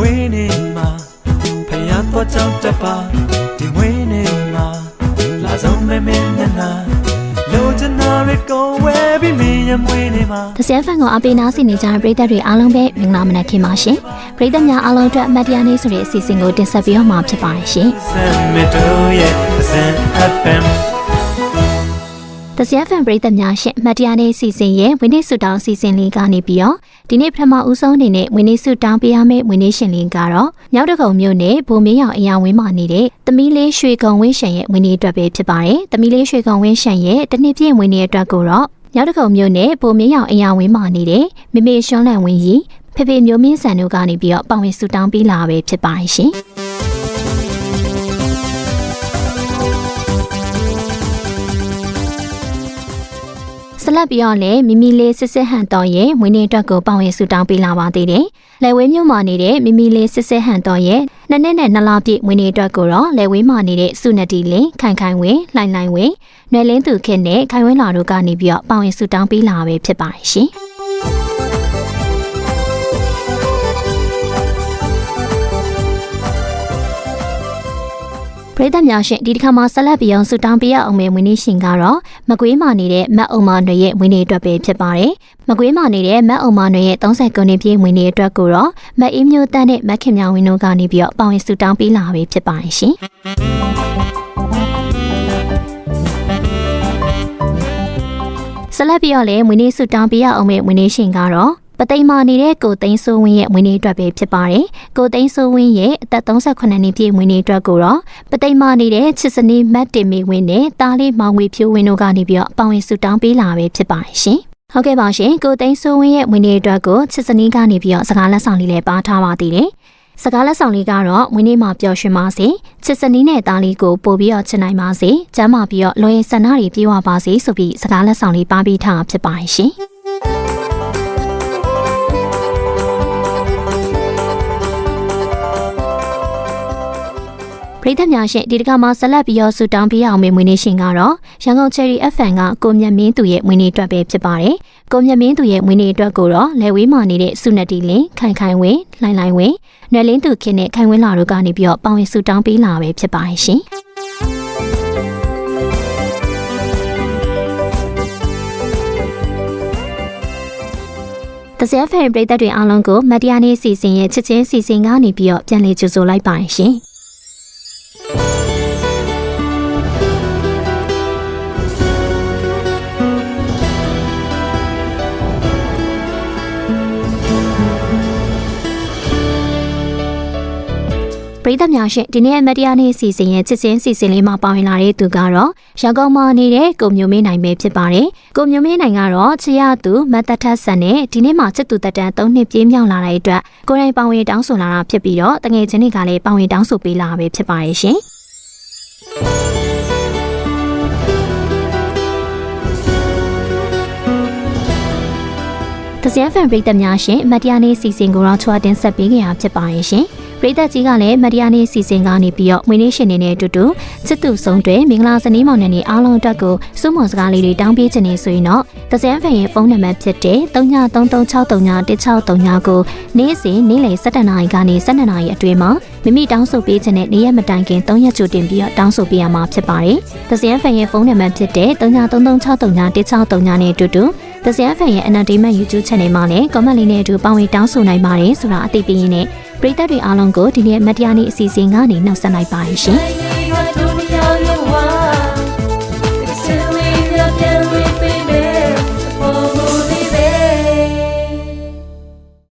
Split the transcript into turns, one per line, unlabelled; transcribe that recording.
ွေးနေမှာဖယားတော့ကြောင့်တပါဒီမွေးနေမှာလာဆောင်မဲမဲနနာလိုချင်တာရကောဝဲပြီးမင်းရမွေးနေမှာ
တစဲဖန်ကိုအပေးနာစီနေကြတဲ့ပရိသတ်တွေအားလုံးပဲမင်္ဂလာမနက်ခင်းပါရှင်ပရိသတ်များအားလုံးအတွက်အမတ်တရားနေ့ဆိုတဲ့အစီအစဉ်ကိုတင်ဆက်ပေးတော့မှာဖြစ်ပါတယ်ရှင်
ဆမ်မတိုရဲ့အစံ FM
တစရဖန်ပရိသတ်များရှင်အမတ်တရားနေ့စီစဉ်ရဲ့ဝင်းနေစုတောင်းစီစဉ်လေးကနေပြီးတော့ဒီနေ့ပထမဦးဆုံးအနေနဲ့ဝင်းနေစုတောင်းပေးရမယ့်ဝင်းနေရှင်လေးကတော့မြောက်တကုံမြို့နယ်ဘုံမင်းရောင်အရာဝင်းမှာနေတဲ့သမီးလေးရွှေကုံဝင်းရှန်ရဲ့ဝင်းနေအတွက်ပဲဖြစ်ပါတယ်။သမီးလေးရွှေကုံဝင်းရှန်ရဲ့တစ်နှစ်ပြည့်ဝင်းနေအတွက်ကိုတော့မြောက်တကုံမြို့နယ်ဘုံမင်းရောင်အရာဝင်းမှာနေတဲ့မိမေရှွန်းလန်ဝင်းကြီးဖေဖေမျိုးမင်းဆန်တို့ကနေပြီးတော့ပါဝင်စုတောင်းပေးလာပဲဖြစ်ပါတယ်ရှင်။ လက်ပြီးတော့လည်းမိမိလေးစစ်စစ်ဟန်တော်ရဲ့မွေးနေ့အတွက်ကိုပေါင်ရဆူတောင်းပေးလာပါသေးတယ်။လယ်ဝဲမြို့မှာနေတဲ့မိမိလေးစစ်စစ်ဟန်တော်ရဲ့နှစ်နှစ်နဲ့နှစ်လပြည့်မွေးနေ့အတွက်ကိုတော့လယ်ဝဲမှာနေတဲ့စုနတီလင်းခိုင်ခိုင်ဝင်းလှိုင်လှိုင်ဝင်းနွယ်လင်းသူခင်နဲ့ခိုင်ဝင်းလာတို့ကနေပြီးတော့ပေါင်ရဆူတောင်းပေးလာပဲဖြစ်ပါတယ်ရှင်။ ပရိသတ်များရှင်ဒီတစ်ခါမှာဆက်လက်ပြီးအောင်ဆူတောင်းပေးရအောင်မယ်ဝင်းနေရှင်ကတော့မကွေးမာနေတဲ့မတ်အုံမာတွေရဲ့ဝင်းနေအတွက်ပဲဖြစ်ပါတယ်။မကွေးမာနေတဲ့မတ်အုံမာတွေရဲ့30ခုနှစ်ပြည့်ဝင်းနေအတွက်ကိုတော့မတ်အေးမျိုးတန်းနဲ့မတ်ခင်မြောင်ဝင်းတို့ကနေပြီးတော့ပေါဝင်ဆူတောင်းပေးလာပဲဖြစ်ပါတယ်ရှင်။ဆက်လက်ပြီးတော့လည်းဝင်းနေဆူတောင်းပေးရအောင်မယ်ဝင်းနေရှင်ကတော့ ပသိမ်မာနေတဲ့ကိုသိန်းစိုးဝင်းရဲ့ဝင်းနေအတွက်ပဲဖြစ်ပါတယ်။ကိုသိန်းစိုးဝင်းရဲ့အသက်38နှစ်ပြည့်ဝင်းနေအတွက်ကိုတော့ပသိမ်မာနေတဲ့ချစ်စနီးမတ်တင်မီဝင်းနဲ့တားလေးမောင်ဝေဖြိုးဝင်းတို့ကနေပြီးတော့ပေါဝင်ဆူတောင်းပေးလာပဲဖြစ်ပါတယ်ရှင်။ဟုတ်ကဲ့ပါရှင်ကိုသိန်းစိုးဝင်းရဲ့ဝင်းနေအတွက်ကိုချစ်စနီးကနေပြီးတော့စကားလက်ဆောင်လေးလည်းပါထားပါသေးတယ်။စကားလက်ဆောင်လေးကတော့ဝင်းနေမှာပျော်ရွှင်ပါစေချစ်စနီးနဲ့တားလေးကိုပို့ပြီးတော့ချစ်နိုင်ပါစေကျမ်းမာပြီးတော့လွန်ရင်ဆန္ဒတွေပြေဝပါစေဆိုပြီးစကားလက်ဆောင်လေးပါပေးထားဖြစ်ပါတယ်ရှင်။ ရိသတ်များရှင်ဒီတစ်ခါမှာဆက်လက်ပြီးတော့ဆူတောင်းပေးအောင်မေမွေးနေ့ရှင်ကတော့ရန်ကုန် Cherry FM ကကိုမြတ်မင်းသူရဲ့မွေးနေ့အတွက်ပဲဖြစ်ပါတယ်။ကိုမြတ်မင်းသူရဲ့မွေးနေ့အတွက်ကိုတော့လယ်ဝေးမာနေတဲ့စုနတီလင်းခိုင်ခိုင်ဝင်းလှိုင်လှိုင်ဝင်းနယ်လင်းသူခင်နဲ့ခိုင်ဝင်းလာတို့ကနေပြီးတော့ပေါဝင်ဆူတောင်းပေးလာပဲဖြစ်ပါတယ်ရှင်။တစရဖန်ပရိသတ်တွေအားလုံးကိုမတရားနေ့စီစဉ်ရဲ့ချစ်ချင်းစီစဉ်ကနေပြီးတော့ပြန်လည်ကြိုဆိုလိုက်ပါတယ် ရှင်။ ပရိသတ်များရှင်ဒီနေ့အမတ်တရားနေ့အစီအစဉ်ရဲ့ချစ်ချင်းစီစဉ်လေးမှာပါဝင်လာတဲ့သူကတော့ရန်ကုန်မှာနေတဲ့ကိုမျိုးမင်းနိုင်ပဲဖြစ်ပါတယ်။ကိုမျိုးမင်းနိုင်ကတော့ချစ်ရသူမတ်တထဆန်နဲ့ဒီနေ့မှာချစ်သူတက်တန်း၃နှစ်ပြည့်မြောက်လာတဲ့အတွက်ကိုယ်တိုင်ပါဝင်တောင်းဆိုလာတာဖြစ်ပြီးတော့တငယ်ချင်းတွေကလည်းပါဝင်တောင်းဆိုပေးလာပဲဖြစ်ပါတယ်ရှင်။တစရဖန်ပရိသတ်များရှင်မတရားနေ့စီစဉ်ကိုတော့ချွာတင်ဆက်ပေးကြရဖြစ်ပါရဲ့ရှင် ပရိသတ်ကြီးကလည်းမတရားနေ့စီစဉ်ကနေပြီးတော့မွေးနေ့ရှင်နေတဲ့အတူတူစစ်သူဆုံးတွေမင်္ဂလာဇနီးမောင်နှံတွေအားလုံးအတွက်ကိုစုမွန်စကားလေးတွေတောင်းပေးခြင်းနေဆိုရင်တော့တစရဖန်ရဲ့ဖုန်းနံပါတ်ဖြစ်တဲ့39336339ကိုနေ့စဉ်နေ့လယ်7:00နာရီကနေ12:00နာရီအတွင်းမှာမိမိတောင်းဆိုပေးခြင်းနဲ့နေ့ရက်မတိုင်ခင်3ရက်ကြိုတင်ပြီးတော့တောင်းဆိုပေးရမှာဖြစ်ပါတယ်။တစရဖန်ရဲ့ဖုန်းနံပါတ်ဖြစ်တဲ့39336339နဲ့အတူတူ The Sian Fan ရဲ့ Entertainment YouTube Channel မှာလည်း comment လေးနဲ့အတူပါဝင်တောင်းဆိုနိုင်ပါတယ်ဆိုတာအသိပေးရင်းနဲ့ပရိသတ်တွေအားလုံးကိုဒီနေ့မတရားနေ့အစီအစဉ်ကနေနှုတ်ဆက်လိုက်ပါရှင်။